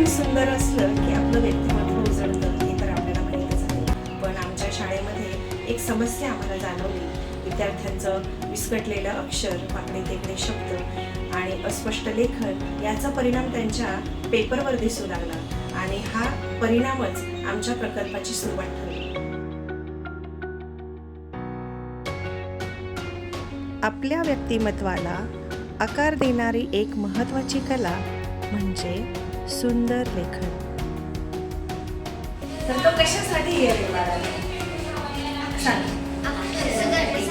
लेखन सुंदर असलं की आपलं व्यक्तिमत्व उजळतं हे तर आपल्याला माहीतच आहे. पण आमच्या शाळेमध्ये एक समस्या आम्हाला जाणवली. विद्यार्थ्यांचं विस्कटलेलं अक्षर वाकडे तेकडे शब्द आणि अस्पष्ट लेखन याचा परिणाम त्यांच्या पेपरवर दिसू लागला आणि हा परिणामच आमच्या प्रकल्पाची सुरुवात ठरली आपल्या व्यक्तिमत्वाला आकार देणारी एक महत्त्वाची कला म्हणजे सुंदर लेखन. तर तो कशासाठी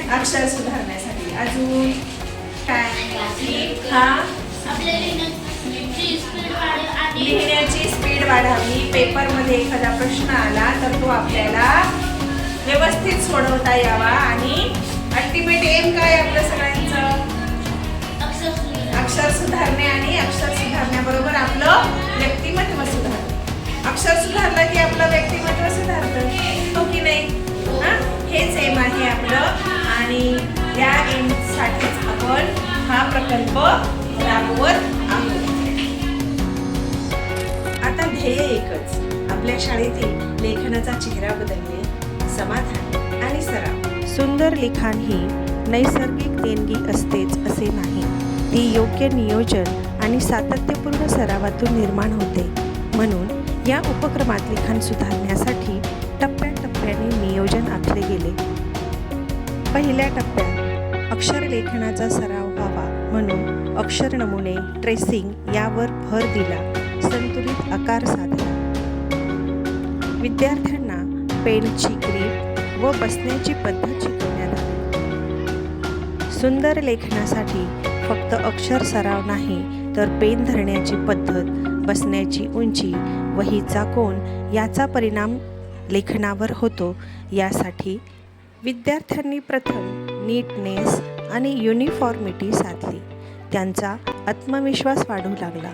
अक्षर सुधारण्यासाठी. अजून? काय? हा? लिहिण्याची स्पीड वाढावी. पेपरमध्ये एखादा प्रश्न आला तर तो आपल्याला व्यवस्थित सोडवता यावा आणि अल्टिमेट एम काय आपलं सगळ्यांचं? अक्षर सुधारणे आणि अक्षर सुधारण्याबरोबर आपलं व्यक्तिमत्व सुधारतं. अक्षर सुधारलं की आपलं व्यक्तिमत्व सुधारतं. हो की नाही? हा? हेच एम आहे आपलं. आणि या एम साठीच आपण हा प्रकल्प राबवत आहोत. आता ध्येय एकच. आपल्या शाळेतील लेखनाचा चेहरा बदलणे समाधान आणि सराव. सुंदर लिखाण ही नैसर्गिक देणगी असतेच असे नाही. ती योग्य नियोजन आणि सातत्यपूर्ण सरावातून निर्माण होते. म्हणून या उपक्रमात लिखाण सुधारण्यासाठी टप्प्याटप्प्याने नियोजन आखले गेले. पहिल्या टप्प्यात अक्षर लेखनाचा सराव व्हावा म्हणून अक्षर नमुने ट्रेसिंग यावर भर दिला संतुलित आकार साधला. विद्यार्थ्यांना पेनची ग्रीप व बसण्याची पद्धत शिकवण्यात आली. सुंदर लेखनासाठी फक्त अक्षर सराव नाही तर पेन धरण्याची पद्धत बसण्याची उंची वहीचा कोण याचा परिणाम लेखनावर होतो. यासाठी विद्यार्थ्यांनी प्रथम नीटनेस आणि युनिफॉर्मिटी साधली. त्यांचा आत्मविश्वास वाढू लागला.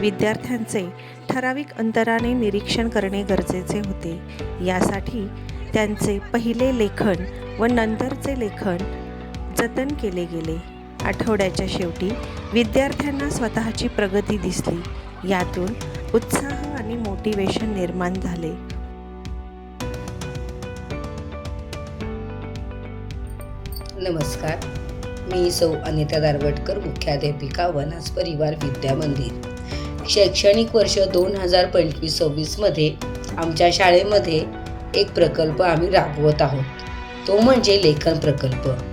विद्यार्थ्यांचे ठराविक अंतराने निरीक्षण करणे गरजेचे होते. यासाठी त्यांचे पहिले लेखन व नंतरचे लेखन जतन केले गेले. आठवड्याच्या शेवटी विद्यार्थ्यांना स्वतःची प्रगती दिसली. यातून उत्साह आणि मोटिवेशन निर्माण झाले. नमस्कार. मी सौ अनिता दारवटकर मुख्याध्यापिका वनास परिवार विद्या मंदिर. शैक्षणिक वर्ष दोन हजार पंचवीस सव्वीसमध्ये आमच्या शाळेमध्ये एक प्रकल्प आम्ही राबवत आहोत. तो म्हणजे लेखन प्रकल्प.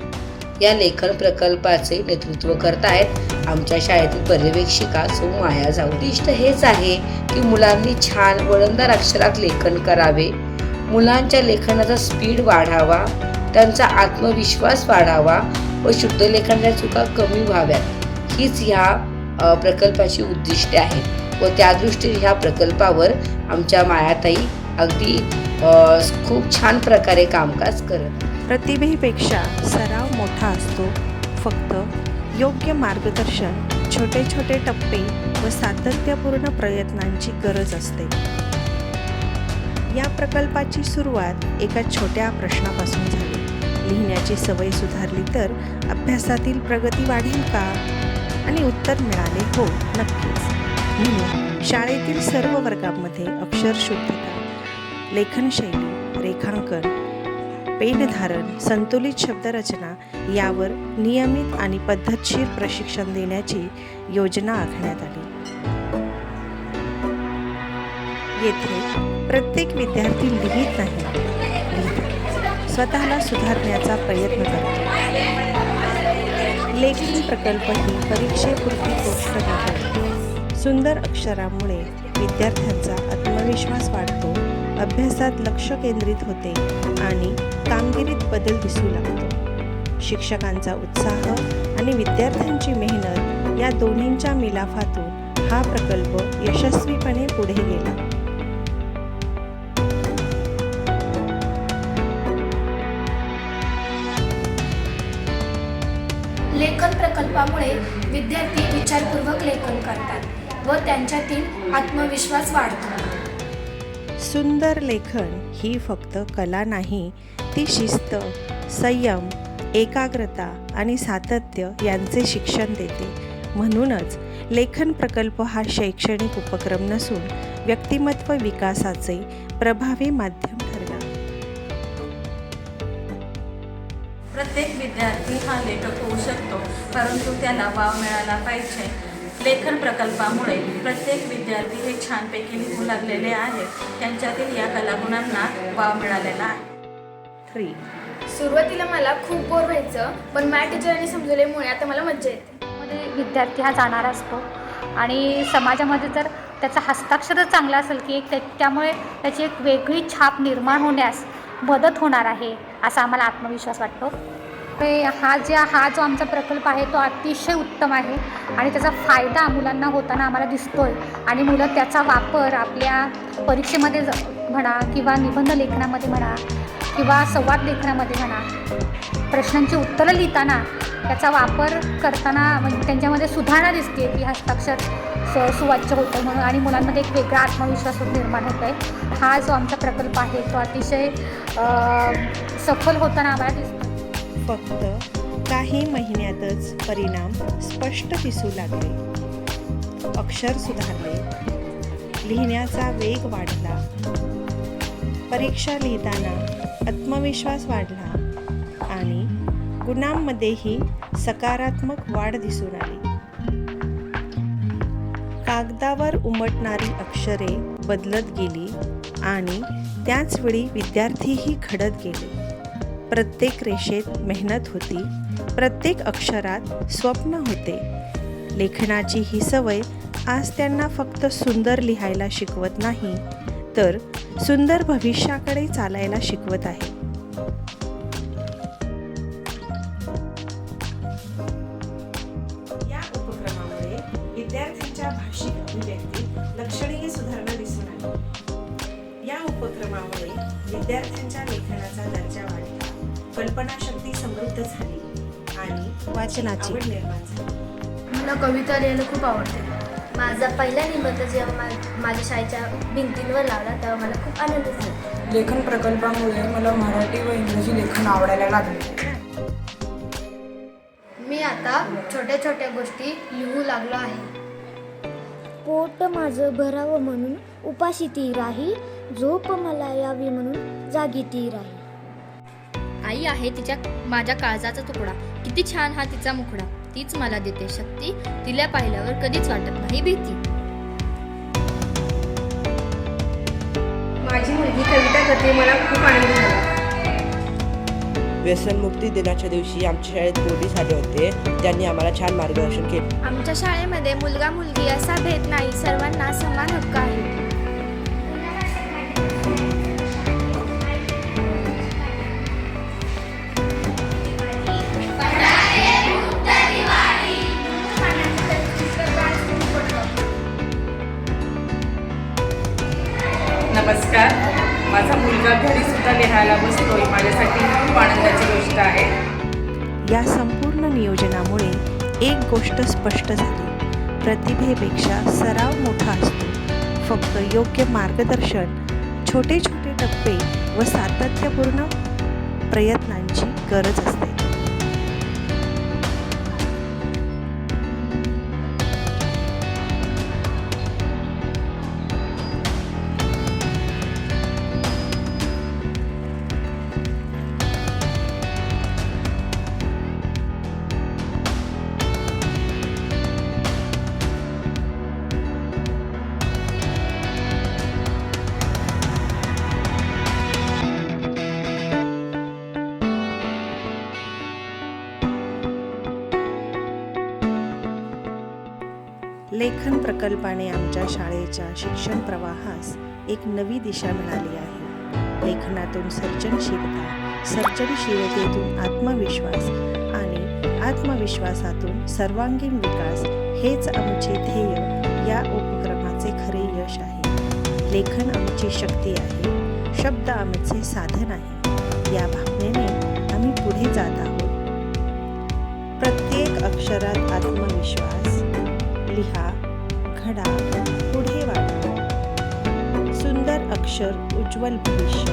या लेखन प्रकल्पाचे नेतृत्व करत आहेत आमच्या शाळेतील पर्यवेक्षिका सोमाया जाऊ. उद्दिष्ट हेच आहे की मुलांनी छान वळणदार अक्षरात लेखन करावे. मुलांच्या लेखनाचा स्पीड वाढावा त्यांचा आत्मविश्वास वाढावा व शुद्ध लेखनाच्या चुका कमी व्हाव्यात. हीच ह्या प्रकल्पाची उद्दिष्टे आहेत व त्या दृष्टीने ह्या प्रकल्पावर आमच्या मायाताई अगदी खूप छान प्रकारे कामकाज करत प्रतिभेपेक्षा सराव मोठा असतो. फक्त योग्य मार्गदर्शन छोटे छोटे टप्पे व सातत्यपूर्ण प्रयत्नांची गरज असते. या प्रकल्पाची सुरुवात एका छोट्या प्रश्नापासून झाली. लिहिण्याची सवय सुधारली तर अभ्यासातील प्रगती वाढेल का? आणि उत्तर मिळाले हो नक्कीच. म्हणून शाळेतील सर्व वर्गांमध्ये अक्षरशुद्धता लेखनशैली रेखांकन पेनधारण संतुलित शब्दरचना यावर नियमित आणि पद्धतशीर प्रशिक्षण देण्याची योजना आखण्यात आली. येथे प्रत्येक विद्यार्थी लिहित नाही स्वतःला सुधारण्याचा प्रयत्न करतो. लेखन प्रकल्प ही परीक्षेपुरती गोष्ट नाही सुंदर अक्षरामुळे विद्यार्थ्यांचा आत्मविश्वास वाढतो अभ्यासात लक्ष केंद्रित होते आणि कामगिरीत बदल दिसू लागतो. शिक्षकांचा उत्साह आणि विद्यार्थ्यांची मेहनत या दोन्हींच्या मिलाफातून हा प्रकल्प यशस्वीपणे पुढे गेला. लेखन प्रकल्पामुळे विद्यार्थी विचारपूर्वक लेखन करतात व त्यांच्यातील आत्मविश्वास वाढतो. सुंदर लेखन ही फक्त कला नाही ती शिस्त संयम एकाग्रता आणि सातत्य यांचे शिक्षण देते. म्हणूनच लेखन प्रकल्प हा शैक्षणिक उपक्रम नसून व्यक्तिमत्व विकासाचे प्रभावी माध्यम ठरला प्रत्येक विद्यार्थी हा लेखक होऊ शकतो परंतु त्याला वाव मिळाला पाहिजे. लेखन प्रकल्पामुळे प्रत्येक विद्यार्थी हे छानपैकी लिहू लागलेले आहेत. त्यांच्यातील या कलागुणांना वाव मिळालेला आहे. थ्री सुरुवातीला मला खूप बोर व्हायचं पण मॅथ टीचरांनी समजवल्यामुळे आता मला मज्जा येते. मध्ये विद्यार्थी हा जाणार असतो. आणि समाजामध्ये जर त्याचा हस्ताक्षरच चांगला असेल की एक त्या त्यामुळे त्याची एक वेगळी छाप निर्माण होण्यास मदत होणार आहे असा आम्हाला आत्मविश्वास वाटतो. ते हा जे हा जो आमचा प्रकल्प आहे तो अतिशय उत्तम आहे. आणि त्याचा फायदा मुलांना होताना आम्हाला दिसतो आहे आणि मुलं त्याचा वापर आपल्या परीक्षेमध्ये ज- म्हणा किंवा निबंध लेखनामध्ये म्हणा किंवा संवाद लेखनामध्ये म्हणा प्रश्नांची उत्तरं लिहिताना त्याचा वापर करताना म्हणजे त्यांच्यामध्ये सुधारणा दिसते की हस्ताक्षर स सुवाच्य होतं म्हणून आणि मुलांमध्ये एक वेगळा आत्मविश्वास निर्माण होत आहे हा जो आमचा प्रकल्प आहे तो अतिशय सफल होताना आम्हाला दिसतो फक्त काही महिन्यातच परिणाम स्पष्ट दिसू लागले. अक्षर सुधारले. लिहिण्याचा वेग वाढला. परीक्षा लिहिताना आत्मविश्वास वाढला आणि गुणांमध्येही सकारात्मक वाढ दिसून आली. कागदावर उमटणारी अक्षरे बदलत गेली आणि त्याचवेळी विद्यार्थीही घडत गेले. प्रत्येक रेषेत मेहनत होती प्रत्येक अक्षरात स्वप्न होते. लेखनाची ही सवय आज त्यांना फक्त सुंदर लिहायला शिकवत नाही तर सुंदर भविष्याकडे चालायला शिकवत आहे. या उपक्रमामुळे विद्यार्थ्यांच्या भाषिक अभिव्यक्तीत लक्षणीय सुधारणा दिसून आली. या उपक्रमामुळे विद्यार्थ्यांच्या लेखनाचा दर्जा वाढला कल्पनाशक्ती समृद्ध झाली आणि वाचनाची. आवड निर्माण झाली. मला कविता लिहायला खूप आवडते. माझा पहिला निबंध जेव्हा मा- माझ्या शाळेच्या भिंतींवर लावला तेव्हा मला खूप आनंद झाला. लेखन प्रकल्पामुळे मला मराठी व इंग्रजी लेखन आवडायला लागले. मी आता छोट्या छोट्या गोष्टी लिहू लागलो आहे. पोट माझं भरावं म्हणून उपाशी ती राही झोप मला यावी म्हणून जागी ती राही आई आहे तिच्या माझ्या काळजाचा तुकडा. किती छान हा तिचा मुखडा. तीच मला देते शक्ती. तिला पाहिल्यावर कधीच वाटत नाही भीती. माझी मुलगी कविता करते मला खूप आनंद झाला. व्यसनमुक्ती दिनाच्या दिवशी आमच्या शाळेत पोलीस आले होते. त्यांनी आम्हाला छान मार्गदर्शन केले. आमच्या शाळेमध्ये मुलगा मुलगी असा भेद नाही. सर्वांना समान हक्क आहे नमस्कार. माझा मुलगा घरी सुद्धा लिहायला बसतोय. माझ्यासाठी खूप आनंदाची गोष्ट आहे. या संपूर्ण नियोजनामुळे एक गोष्ट स्पष्ट झाली. प्रतिभेपेक्षा सराव मोठा असतो. फक्त योग्य मार्गदर्शन छोटे छोटे टप्पे व सातत्यपूर्ण प्रयत्नांची गरज असते. लेखन प्रकल्पाने आमच्या शाळेच्या शिक्षण प्रवाहास एक नवी दिशा मिळाली आहे. लेखनातून सर्जनशीलता सर्जनशीलतेतून आत्मविश्वास आणि आत्मविश्वासातून सर्वांगीण विकास हेच आमचे ध्येय या उपक्रमाचे खरे यश आहे. लेखन आमची शक्ती आहे शब्द आमचे साधन आहे. या भावनेने आम्ही पुढे जात आहोत. प्रत्येक अक्षरात आत्मविश्वास लिहा घडा पुढे वाढा सुंदर अक्षर उज्ज्वल भविष्य.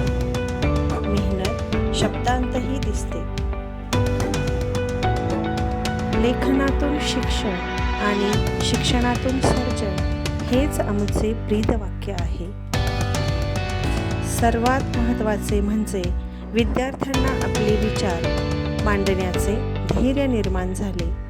मेहनत शब्दांतही दिसते. लेखनातून शिक्षण आणि शिक्षणातून सर्जन हेच आमचे ब्रीदवाक्य आहे. सर्वात महत्त्वाचे म्हणजे विद्यार्थ्यांना आपले विचार मांडण्याचे धैर्य निर्माण झाले.